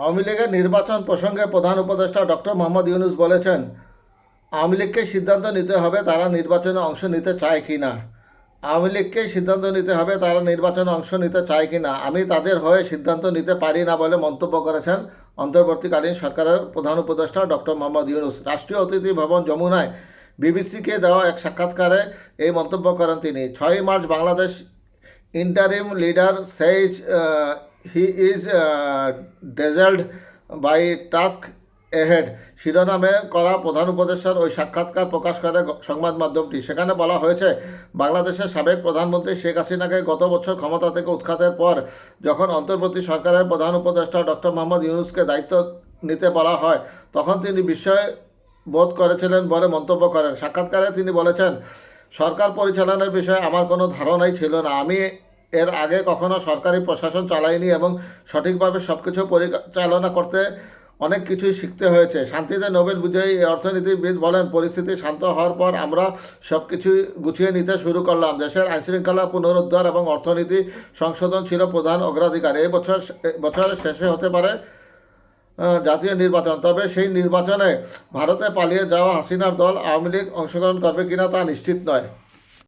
আওয়ামী লীগের নির্বাচন প্রসঙ্গে প্রধান উপদেষ্টা ডক্টর মোহাম্মদ ইউনুস বলেছেন, আওয়ামী লীগকে সিদ্ধান্ত নিতে হবে তারা নির্বাচনে অংশ নিতে চায় কি না। আওয়ামী লীগকে সিদ্ধান্ত নিতে হবে তারা নির্বাচনে অংশ নিতে চায় কি না। আমি তাদের হয়ে সিদ্ধান্ত নিতে পারি না বলে মন্তব্য করেছেন অন্তর্বর্তীকালীন সরকারের প্রধান উপদেষ্টা ডক্টর মোহাম্মদ ইউনুস। রাষ্ট্রীয় অতিথি ভবন যমুনায় বিবিসিকে দেওয়া এক সাক্ষাৎকারে এই মন্তব্য করেন তিনি। ছয়ই March Bangladesh interim leader says is uh, dazzled by task ahead. শিরোনামে করা প্রধান উপদেষ্টার ওই সাক্ষাৎকার প্রকাশ করে সংবাদ মাধ্যমটি। সেখানে বলা হয়েছে বাংলাদেশের সাবেক প্রধানমন্ত্রী শেখ হাসিনাকে গত বছর ক্ষমতা থেকে উৎখাতের পর যখন অন্তর্বর্তী সরকারের প্রধান উপদেষ্টা ডক্টর মোহাম্মদ ইউনুসকে দায়িত্ব নিতে বলা হয় তখন তিনি বিস্ময় বোধ করেছিলেন বলে মন্তব্য করেন। সাক্ষাৎকারে তিনি বলেছেন সরকার পরিচালনার বিষয়ে আমার কোনো ধারণাই ছিল না। আমি এর আগে কখনো সরকারি প্রশাসন চালাইনি এবং সঠিকভাবে সব কিছু পরিচালনা করতে অনেক কিছুই শিখতে হয়েছে। শান্তিতে নোবেল বিজয়ী অর্থনীতিবিদ বলেন, পরিস্থিতি শান্ত হওয়ার পর আমরা সব কিছু গুছিয়ে নিতে শুরু করলাম। দেশের আইনশৃঙ্খলা পুনরুদ্ধার এবং অর্থনীতি সংশোধন ছিল প্রধান অগ্রাধিকার। এই বছর বছরের শেষে হতে পারে জাতীয় নির্বাচন। তবে সেই নির্বাচনে ভারতে পালিয়ে যাওয়া হাসিনার দল আওয়ামী লীগ অংশগ্রহণ করবে কিনা তা নিশ্চিত নয়।